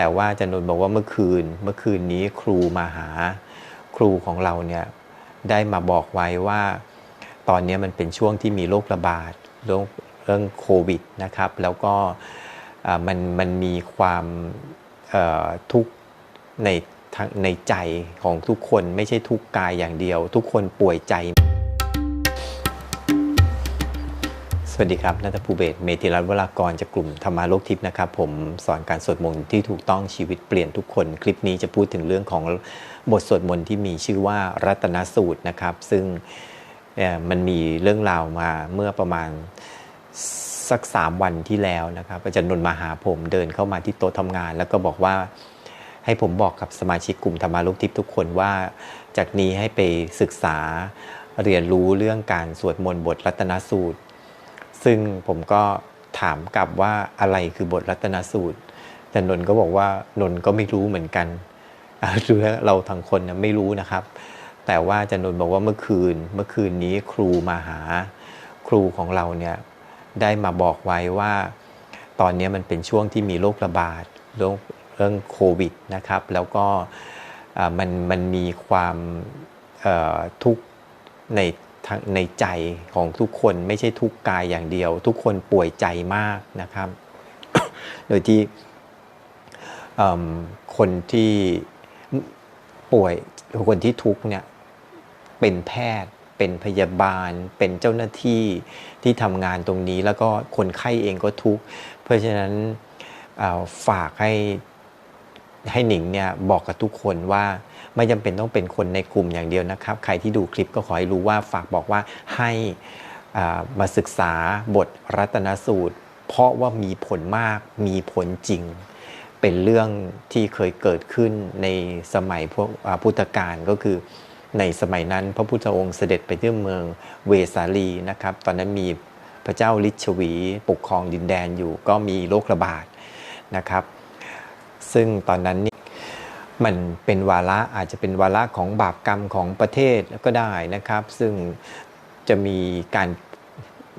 แต่ว่าอาจารย์นนท์บอกว่าเมื่อคืน เมื่อคืนนี้ครูมาหาครูของเราเนี่ยได้มาบอกไว้ว่า ตอนนี้มันเป็นช่วงที่มีโรคระบาดโรคเรื่องโควิดนะครับ แล้วก็มันมันมีความทุกข์ในในใจของทุกคนไม่ใช่ทุกกายอย่างเดียว ทุกคนป่วยใจ วัสดีครับนัทภูเบศเมธิรัตน์วรากรจากกลุ่มธรรมาโลกทิพย์นะครับ ผมสอนการสวดมนต์ที่ถูกต้องชีวิตเปลี่ยนทุกคน คลิปนี้จะพูดถึงเรื่องของบทสวดมนต์ที่มีชื่อว่ารัตนสูตรนะครับ ซึ่งมันมีเรื่องราวมาเมื่อประมาณสักสามวันที่แล้วนะครับอาจารย์นนท์มาหาผมเดินเข้ามาที่โต๊ะทำงาน แล้วก็บอกว่าให้ผมบอกกับสมาชิกกลุ่มธรรมาโลกทิพย์ทุกคนว่า จากนี้ให้ไปศึกษาเรียนรู้เรื่องการสวดมนต์บทรัตนสูตร ซึ่งผมก็ถามกลับว่าอะไรคือบทรัตนสูตร แต่นนก็บอกว่านนก็ไม่รู้เหมือนกันคือเราทั้งคนนะไม่รู้นะครับ แต่ว่าจารย์นนบอกว่าเมื่อคืน เมื่อคืนนี้ครูมาหา ครูของเราเนี่ยได้มาบอกไว้ว่า ตอนนี้มันเป็นช่วงที่มีโรคระบาดโรคเรื่องโควิดนะครับ แล้วก็มันมันมีความทุกข์ใน ในใจของทุกคนไม่ใช่ทุกกายอย่างเดียว ทุกคนป่วยใจมากนะครับ โดยที่คนที่ป่วยคนที่ทุกเนี่ยเป็นแพทย์เป็นพยาบาล เป็นเจ้าหน้าที่ที่ทำงานตรงนี้แล้วก็คนไข้เองก็ทุกเพราะฉะนั้นฝากให้ ให้หนิงเนี่ยบอกกับทุกคนว่าไม่จำเป็นต้องเป็นคนในกลุ่มอย่างเดียวนะครับ ใครที่ดูคลิปก็ขอให้รู้ว่าฝากบอกว่าให้มาศึกษาบทรัตนสูตร เพราะว่ามีผลมากมีผลจริง เป็นเรื่องที่เคยเกิดขึ้นในสมัยพวกพุทธกาลก็คือในสมัยนั้นพระพุทธองค์เสด็จไปที่เมืองเวสาลีนะครับ ตอนนั้นมีพระเจ้าลิชวีปกครองดินแดนอยู่ก็มีโรคระบาดนะครับ ซึ่งตอนนั้นนี่มันเป็นวาระอาจจะเป็นวาระของบาปกรรมของประเทศก็ได้นะครับ ซึ่งจะมีการ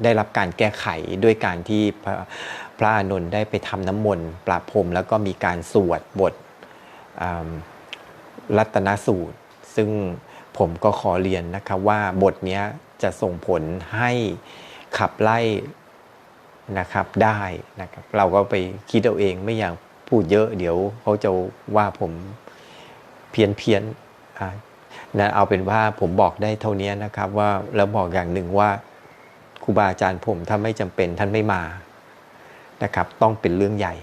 ได้รับการแก้ไขด้วยการที่พระพระอานนท์ได้ไปทำน้ำมนต์ปราพรมแล้วก็มีการสวดบทอ่ารัตนสูตร ซึ่งผมก็ขอเรียนนะครับว่าบทนี้จะส่งผลให้ขับไล่นะครับได้นะครับเราก็ไปคิดเอาเองไม่อยาก พูดเยอะ เดี๋ยวเขาจะว่าผมเพี้ยนเพี้ยนนะเอาเป็นว่าผมบอกได้เท่านี้นะครับว่าแล้วบอกอย่างหนึ่งว่าครูบาอาจารย์ผมถ้าไม่จำเป็นท่านไม่มานะครับ ต้องเป็นเรื่องใหญ่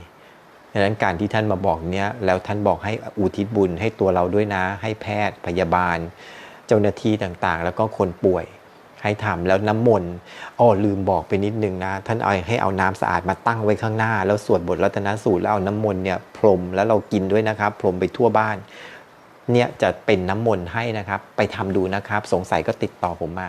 ดังนั้นการที่ท่านมาบอกเนี้ยแล้วท่านบอกให้อุทิศบุญให้ตัวเราด้วยนะ ให้แพทย์พยาบาล เจ้าหน้าที่ต่างๆ แล้วก็คนป่วย ให้ทำแล้วน้ำมนต์อ้อลืมบอกไปนิดนึงนะ ท่านเอาให้เอาน้ำสะอาดมาตั้งไว้ข้างหน้า แล้วสวดบทรัตนสูตรแล้วเอาน้ำมนต์เนี่ยพรมแล้วเรากินด้วยนะครับ พรมไปทั่วบ้านเนี่ยจะเป็นน้ำมนต์ให้นะครับ ไปทำดูนะครับ สงสัยก็ติดต่อผมมา